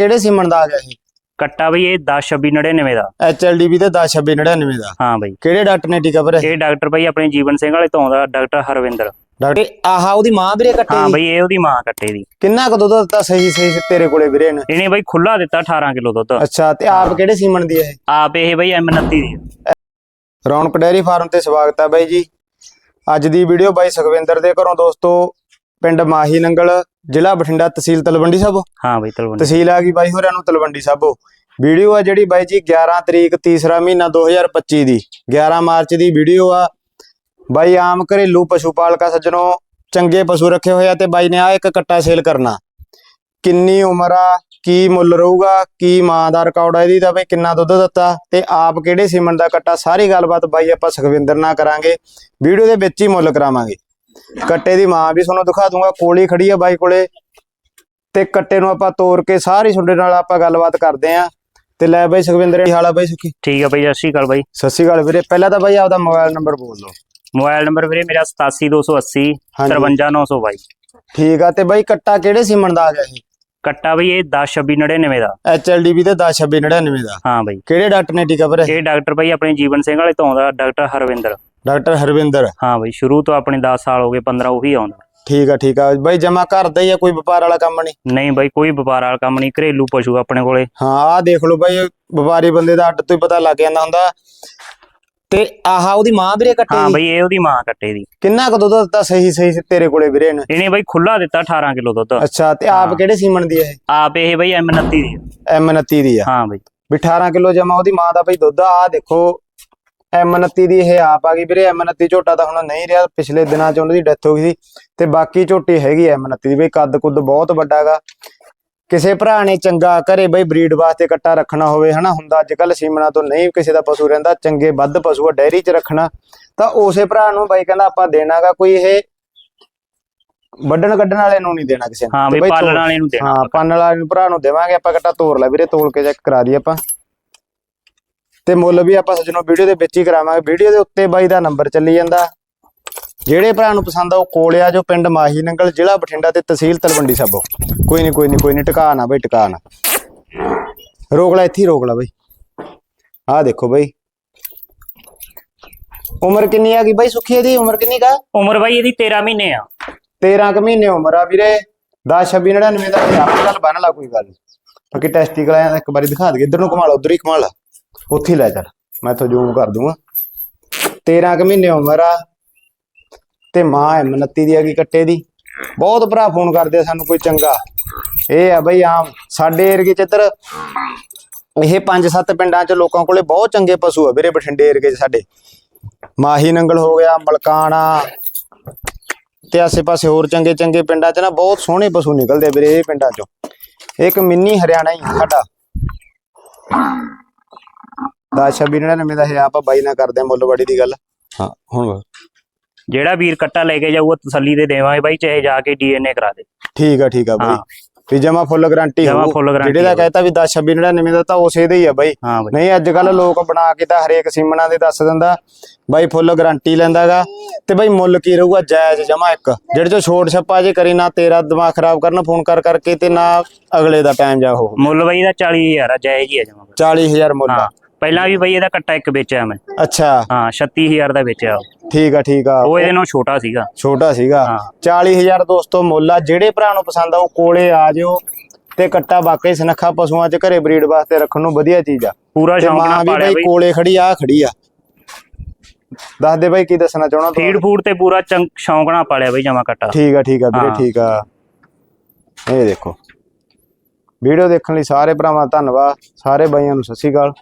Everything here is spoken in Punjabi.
ਕਿਹੜੇ ਸੀਮਨ ਦਾ ਆ ਗਿਆ ਇਹ ਕੱਟਾ ਬਈ ਇਹ 10 26 99 ਦਾ। ਐਚਐਲਡੀਬੀ ਤੇ 109699 ਦਾ। ਹਾਂ ਬਈ। ਕਿਹੜੇ ਡਾਕਟਰ ਨੇ ਟੀਕਾ ਭਰਿਆ? ਇਹ ਡਾਕਟਰ ਬਈ ਆਪਣੇ ਜੀਵਨ ਸਿੰਘ ਵਾਲੇ ਤੋਂ ਆਉਂਦਾ ਡਾਕਟਰ ਹਰਵਿੰਦਰ। ਡਾਕਟਰ ਆਹਾ ਉਹਦੀ ਮਾਂ ਵੀਰੇ ਕੱਟੇ ਹਾਂ ਦੀ? ਬਈ ਇਹ ਉਹਦੀ ਮਾਂ ਕੱਟੇ ਦੀ ਕਿੰਨਾ ਕੁ ਦੁੱਧ ਦਿੱਤਾ ਸਹੀ ਸਹੀ ਤੇਰੇ ਕੋਲੇ ਵੀਰੇ ਨੇ ਇਹਨੇ ਬਈ ਖੁੱਲਾ ਦਿੱਤਾ 18 ਕਿਲੋ ਦੁੱਧ। ਅੱਛਾ ਤੇ ਆਪ ਕਿਹੜੇ ਸੀਮਨ ਦੀ ਹੈ ਆਪ ਇਹ ਬਈ M29 ਦੀ। ਰੌਣਕ ਡੈਰੀ ਫਾਰਮ ਤੇ ਸਵਾਗਤ ਹੈ ਬਾਈ ਜੀ। ਅੱਜ ਦੀ ਵੀਡੀਓ ਬਾਈ ਸੁਖਵਿੰਦਰ ਦੇ ਘਰੋਂ ਦੋਸਤੋ ਪਿੰਡ ਮਾਹੀ ਨੰਗਲ ਜ਼ਿਲ੍ਹਾ ਬਠਿੰਡਾ ਤਹਿਸੀਲ ਤਲਵੰਡੀ ਸਾਬੋ। ਹਾਂ ਬਈ ਤਲਵੰਡੀ। ਤਹਿਸੀਲ ਆ ਗਈ ਬਾਈ ਹੋਰਾਂ ਨੂੰ ਤਲਵੰਡੀ ਸਾਬੋ। ਵੀਡੀਓ ਆ ਜਿਹੜੀ ਬਾਈ ਜੀ 11 ਤਰੀਕ ਤੀਸਰਾ ਮਹੀਨਾ 2025 ਦੀ। 11 ਮਾਰਚ ਦੀ ਵੀਡੀਓ ਆ। ਬਾਈ ਆਮ ਘਰੇਲੂ ਪਸ਼ੂ ਪਾਲਕਾ ਸੱਜਣੋ ਚੰਗੇ ਪਸ਼ੂ ਰੱਖੇ ਹੋਏ ਆ ਤੇ ਬਾਈ ਨੇ ਆ ਇੱਕ ਕੱਟਾ ਸੇਲ ਕਰਨਾ। ਕਿੰਨੀ ਉਮਰ ਆ ਕੀ ਮੁੱਲ ਰਹੂਗਾ ਕੀ ਮਾਂ ਦਾ ਰਿਕਾਰਡ ਆ ਇਹਦੀ ਦਾ ਬਈ ਕਿੰਨਾ ਦੁੱਧ ਦਿੱਤਾ ਤੇ ਆਪ ਕਿਹੜੇ ਸੀਮਨ ਦਾ ਕੱਟਾ ਸਾਰੀ ਗੱਲਬਾਤ ਬਾਈ ਆਪਾਂ ਸੁਖਵਿੰਦਰ ਨਾਲ ਕਰਾਂਗੇ। ਵੀਡੀਓ ਦੇ ਵਿੱਚ ਹੀ ਮੁੱਲ ਕਰਾਵਾਂਗੇ। ਕੱਟੇ ਦੀ ਮਾਂ ਵੀ ਤੁਹਾਨੂੰ ਦਿਖਾ ਦੂੰਗਾ ਕੋਲੀ ਖੜੀ ਆ ਬਾਈ ਕੋਲੇ। ਤੇ ਕੱਟੇ ਨੂੰ ਆਪਾਂ ਤੋੜ ਕੇ ਸਾਰੀ ਤੁਹਾਡੇ ਨਾਲ ਆਪਾਂ ਗੱਲਬਾਤ ਕਰਦੇ ਆਂ। ਤੇ ਲੈ ਬਾਈ ਸੁਖਵਿੰਦਰ ਕੀ ਹਾਲ ਆ ਬਾਈ ਸੁਖੀ? ਠੀਕ ਆ ਬਈ ਸਤਿ ਸ਼੍ਰੀ ਅਕਾਲ ਬਾਈ। ਸਤਿ ਸ਼੍ਰੀ ਅਕਾਲ ਵੀਰੇ। ਪਹਿਲਾਂ ਤਾਂ ਬਾਈ ਆਪਦਾ ਮੋਬਾਈਲ ਨੰਬਰ ਬੋਲ ਦਿਓ। ਮੋਬਾਈਲ ਨੰਬਰ ਵੀਰੇ ਮੇਰਾ 87280 ਹਾਂਜੀ। 53922 ਠੀਕ ਆ ਤੇ ਬਾਈ ਕੱਟਾ ਕਿਹੜੇ ਸੀਮਨ ਦਾ ਆ ਗਿਆ ਇਹ? ਕੱਟਾ ਬਈ ਇਹ 10 26 99 ਦਾ। ਐਚਐਲਡੀਬੀ ਤੇ 102699 ਦਾ। ਹਾਂ ਬਈ। ਕਿਹੜੇ ਡਾਕਟਰ ਨੇ ਟੀਕਾ ਭਰਿਆ? ਇਹ ਡਾਕਟਰ ਬਈ ਆਪਣੇ ਜੀਵਨ ਸਿੰਘ ਵਾਲੇ ਤੋਂ ਆਉਂਦਾ ਡਾਕਟਰ ਹਰਵਿੰਦਰ। ਡਾਕਟਰ ਹਰਵਿੰਦਰ। ਹਾਂ ਬਈ ਸ਼ੁਰੂ ਤੋਂ ਆਪਣੇ 10 ਸਾਲ ਹੋ ਗਏ 15 ਉਹੀ ਆਉਂਦਾ ਠੀਕ ਆ ਠੀਕ ਆ। ਬਾਈ ਜਮਾ ਕਰਦਾ ਹੀ ਆ ਕੋਈ ਵਪਾਰ ਵਾਲਾ ਕੰਮ ਨਹੀਂ? ਨਹੀਂ ਬਈ ਕੋਈ ਵਪਾਰ ਵਾਲਾ ਕੰਮ ਨਹੀਂ ਘਰੇਲੂ ਪਸ਼ੂ ਆਪਣੇ ਕੋਲੇ। ਹਾਂ ਆਹ ਦੇਖ ਲਓ ਬਾਈ ਵਪਾਰੀ ਬੰਦੇ ਦਾ ਅੱਡ ਤੋਂ ਹੀ ਪਤਾ ਲੱਗ ਜਾਂਦਾ ਹੁੰਦਾ। ਤੇ ਆਹਾ ਉਹਦੀ ਮਾਂ ਵੀਰੇ ਕੱਟੇ ਹਾਂ ਦੀ? ਬਈ ਇਹ ਉਹਦੀ ਮਾਂ ਕੱਟੇ ਦੀ ਕਿੰਨਾ ਕੁ ਦੁੱਧ ਦਿੱਤਾ ਸਹੀ ਸਹੀ ਤੇਰੇ ਕੋਲੇ ਵੀਰੇ ਨੇ ਇਹਨੇ ਬਈ ਖੁੱਲਾ ਦਿੱਤਾ 18 ਕਿਲੋ ਦੁੱਧ। ਅੱਛਾ ਤੇ ਆਪ। ਕਿਹੜੇ ਸੀਮਨ ਦੀ ਹੈ ਆਪ ਇਹ ਬਈ M29 ਦੀ ਆ। ਐਮ 29 ਦੀ ਆ। ਹਾਂ ਬਈ। ਵੀ 18 ਕਿਲੋ ਜਮਾ ਉਹਦੀ ਮਾਂ ਦਾ ਬਈ ਦੁੱਧ ਆ ਦੇਖੋ ਐਮ 29 ਦੀ ਇਹ ਆਪ ਆ ਗਈ ਵੀਰੇ ਐਮ 29 ਝੋਟਾ ਤਾਂ ਹੁਣ ਨਹੀਂ ਰਿਹਾ ਪਿਛਲੇ ਦਿਨਾਂ 'ਚ ਉਹਨਾਂ ਦੀ ਡੈਥ ਹੋ ਗਈ ਸੀ ਤੇ ਬਾਕੀ ਝੋਟੀ ਹੈਗੀ ਐਮ 29 ਦੀ ਬਈ ਕੱਦ ਕੁੱਦ ਬਹੁਤ ਵੱਡਾ ਹੈਗਾ। ਕਿਸੇ ਭਰਾ ਨੇ ਚੰਗਾ ਘਰੇ ਬਈ ਬਰੀਡ ਵਾਸਤੇ ਕੱਟਾ ਰੱਖਣਾ ਹੋਵੇ ਹਨਾ? ਹੁੰਦਾ ਅੱਜ ਕੱਲ ਸੀਮਨਾ ਤੋਂ ਨਹੀਂ ਕਿਸੇ ਦਾ ਪਸ਼ੂ ਰਹਿੰਦਾ ਚੰਗੇ ਵੱਧ ਪਸ਼ੂ ਆ ਡੈਰੀ 'ਚ ਰੱਖਣਾ। ਤਾਂ ਉਸੇ ਭਰਾ ਨੂੰ ਬਾਈ ਕਹਿੰਦਾ ਆਪਾਂ ਦੇਣਾਗਾ ਕੋਈ ਇਹ ਵੱਢਣ ਕੱਢਣ ਵਾਲੇ ਨੂੰ ਨਹੀਂ ਦੇਣਾ ਕਿਸੇ ਨੂੰ। ਹਾਂ ਬਈ ਪਾਲਣ ਵਾਲੇ ਨੂੰ ਦੇਣਾ। ਹਾਂ ਪੰਨ ਵਾਲੇ ਨੂੰ ਭਰਾ ਨੂੰ ਦੇਵਾਂਗੇ ਆਪਾਂ ਕੱਟਾ ਤੋੜ ਲੈ ਵੀਰੇ ਤੋੜ ਕੇ ਚੈੱਕ ਕਰਾ ਦਈਏ ਆਪਾਂ। ਤੇ ਮੁੱਲ ਵੀ ਆਪਾਂ ਸੱਜਣੋ ਵੀਡੀਓ ਦੇ ਵਿੱਚ ਹੀ ਕਰਾਵਾਂਗੇ। ਵੀਡੀਓ ਦੇ ਉੱਤੇ ਬਾਈ ਦਾ ਨੰਬਰ ਚੱਲੀ ਜਾਂਦਾ। ਜਿਹੜੇ ਭਰਾ ਨੂੰ ਪਸੰਦ ਆ ਉਹ ਕੋਲੇ ਆ ਜੋ ਪਿੰਡ ਮਾਹੀ ਨੰਗਲ ਜ਼ਿਲ੍ਹਾ ਬਠਿੰਡਾ ਤੇ ਤਹਿਸੀਲ ਤਲਵੰਡੀ ਸਾਬੋ। ਕੋਈ ਨਹੀਂ ਕੋਈ ਨਹੀਂ ਕੋਈ ਨਹੀਂ ਟਿਕਾ ਨਾ ਬਈ ਟਿਕਾ ਨਾ। ਰੋਕ ਲੈ ਇੱਥੇ ਰੋਕ ਲੈ ਬਈ। ਆਹ ਦੇਖੋ ਬਈ। ਉਮਰ ਕਿੰਨੀ ਆ ਗਈ ਬਈ ਸੁਖੀ ਇਹਦੀ? ਉਮਰ ਕਿੰਨੀ ਕਾ ਉਮਰ ਬਾਈ ਇਹਦੀ 13 ਮਹੀਨੇ ਆ। 13 ਕੁ ਮਹੀਨੇ ਉਮਰ ਆ ਵੀਰੇ। 10 26 99 ਦਾ ਤੇ ਆਪਣੀ ਗੱਲ ਬਣ ਲਾ ਕੋਈ ਗੱਲ। ਬਾਕੀ ਟੈਸਟੀਕਲ ਆਇਆ ਇੱਕ ਵਾਰੀ ਦਿਖਾ ਦੇ ਇੱਧਰ ਨੂੰ ਘੁਮਾ ਲਾ ਉਧਰ ਹੀ ਘੁਮਾ ਲਾ। ਉੱਥੇ ਲੈ ਚੱਲ। ਮੈਂ ਇੱਥੋਂ ਜ਼ੂਮ ਕਰ ਦੂੰਗਾ। 13 ਕੁ ਮਹੀਨੇ ਉਮਰ ਆ। ਤੇ ਮਾਂ ਹੈ 29 ਦੀ ਹੈਗੀ ਕੱਟੇ ਦੀ। ਬਹੁਤ ਭਰਾ ਫੋਨ ਕਰਦੇ ਆ ਸਾਨੂੰ ਕੋਈ ਚੰਗਾ। ਇਹ ਆ ਬਈ ਆਮ ਸਾਡੇ ਏਰੀਏ ਚ ਇੱਧਰ ਇਹ ਪੰਜ ਸੱਤ ਪਿੰਡਾਂ ਚ ਲੋਕਾਂ ਕੋਲੇ ਬਹੁਤ ਚੰਗੇ ਪਸ਼ੂ ਆ ਵੀਰੇ ਬਠਿੰਡੇ ਏਰੀਏ ਚ ਸਾਡੇ। ਮਾਹੀ ਨੰਗਲ ਹੋ ਗਿਆ, ਮਲਕਾਣਾ ਤੇ ਆਸੇ-ਪਾਸੇ ਹੋਰ ਚੰਗੇ ਚੰਗੇ ਪਿੰਡਾਂ 'ਚ ਨਾ ਬਹੁਤ ਸੋਹਣੇ ਪਸ਼ੂ ਨਿਕਲਦੇ ਆ ਵੀਰੇ ਇਹ ਪਿੰਡਾਂ 'ਚੋਂ। ਇੱਕ ਮਿੰਨੀ ਹਰਿਆਣਾ ਹੀ ਸਾਡਾ। ਦਾ 2699 ਦਾ ਇਹ ਆਪਾਂ ਬਾਈ ਨਾਲ ਕਰਦੇ ਆ ਮੁੱਲਵਾੜੀ ਦੀ ਗੱਲ। ਹਾਂ ਹੁਣ ਜਿਹੜਾ ਵੀਰ ਕੱਟਾ ਲੈ ਕੇ ਜਾਊਗਾ ਤਸੱਲੀ ਦੇ ਦੇਵਾਂਗੇ ਬਾਈ ਚਾਹੇ ਜਾ ਕੇ ਡੀਐਨਏ ਕਰਾ ਦੇ। ਠੀਕ ਆ ਠੀਕ ਆ ਬਾਈ। ਹਾਂ। ਵੀ ਜਮਾ ਫੁੱਲ ਗਾਰੰਟੀ ਜਮਾਂ ਹੋਊ। full guarantee ਜਿਹੜੇ ਦਾ ਹੋਊ। ਕਹਿਤਾ ਵੀ 10 2699 ਦਾ ਤਾਂ ਉਸੇ ਦੇ ਹੀ ਆ ਬਾਈ। ਹਾਂ ਬਾਈ। ਨਹੀਂ ਅੱਜ ਕੱਲ ਲੋਕ ਬਣਾ ਕੇ ਤਾਂ ਹਰੇਕ ਸੀਮਣਾ ਦੇ ਦੱਸ ਦਿੰਦਾ। ਬਾਈ ਫੁੱਲ ਗਾਰੰਟੀ ਲੈਂਦਾਗਾ। ਤੇ ਬਾਈ ਮੁੱਲ ਕੀ ਰਹੂਗਾ? ਜਾਇਜ਼ ਜਮਾ ਇੱਕ। ਜਿਹੜੇ ਚੋਂ ਛੋਟ ਛੱਪਾ ਜੇ ਕਰੀ ਨਾ ਤੇਰਾ ਦਿਮਾਗ ਖਰਾਬ ਕਰਨ ਫੋਨ ਕਰ ਕਰਕੇ ਤੇ ਨਾ ਅਗਲੇ ਦਾ ਟਾਈਮ ਜਾ ਹੋ ਮੁੱਲ ਬਾਈ ਦਾ 40000 ਆ ਜਾਇਜ਼ ਹੀ ਆ ਜਮਾ 40000 ਮੁੱਲ ਆ। ਹਾਂ। ਪਹਿਲਾਂ ਵੀ ਬਾਈ ਇਹਦਾ ਕੱਟਾ ਇੱਕ ਵੇਚਿਆ ਮੈਂ। ਅੱਛਾ। ਹਾਂ 36000 ਦਾ ਵੇਚਿਆ। ਠੀਕ ਆ ਠੀਕ ਆ। ਉਹ ਇਹਦੇ ਨਾਲੋਂ ਛੋਟਾ ਸੀਗਾ। ਛੋਟਾ ਸੀਗਾ। ਹਾਂ। 40000 ਦੋਸਤੋ ਮੁੱਲ ਆ। ਜਿਹੜੇ ਭਰਾ ਨੂੰ ਪਸੰਦ ਆ ਉਹ ਕੋਲੇ ਆ ਜਿਓ ਤੇ ਕੱਟਾ ਵਾਕਈ ਸਨੱਖਾ ਪਸ਼ੂਆਂ 'ਚ ਘਰੇ ਬਰੀਡ ਵਾਸਤੇ ਰੱਖਣ ਨੂੰ ਵਧੀਆ ਚੀਜ਼ ਆ। ਪੂਰਾ ਸ਼ੌਂਕ ਨਾਲ ਪਾਲਿਆ ਬਾਈ ਕੋਲੇ ਖੜੀ ਆ ਖੜੀ ਆ। ਦੱਸ ਦੇ ਬਾਈ ਕੀ ਦੱਸਣਾ ਚਾਹਣਾ ਫੀਡ ਫੂਡ ਤੇ ਪੂਰਾ ਚੰਗ ਸ਼ੌਂਕ ਨਾਲ ਪਾਲਿਆ ਬਾਈ ਜਮਾ ਕੱਟਾ। ਠੀਕ ਆ ਠੀਕ ਆ ਵੀਰੇ। ਠੀਕ ਆ। ਇਹ ਦੇਖੋ। ਵੀਡੀਓ ਦੇਖਣ ਲਈ ਸਾਰੇ ਭਰਾਵਾਂ ਧੰਨਵਾਦ। ਸਾਰੇ ਬਾਈਆਂ ਨੂੰ ਸਤਿ ਸ਼੍ਰੀ ਅਕਾਲ।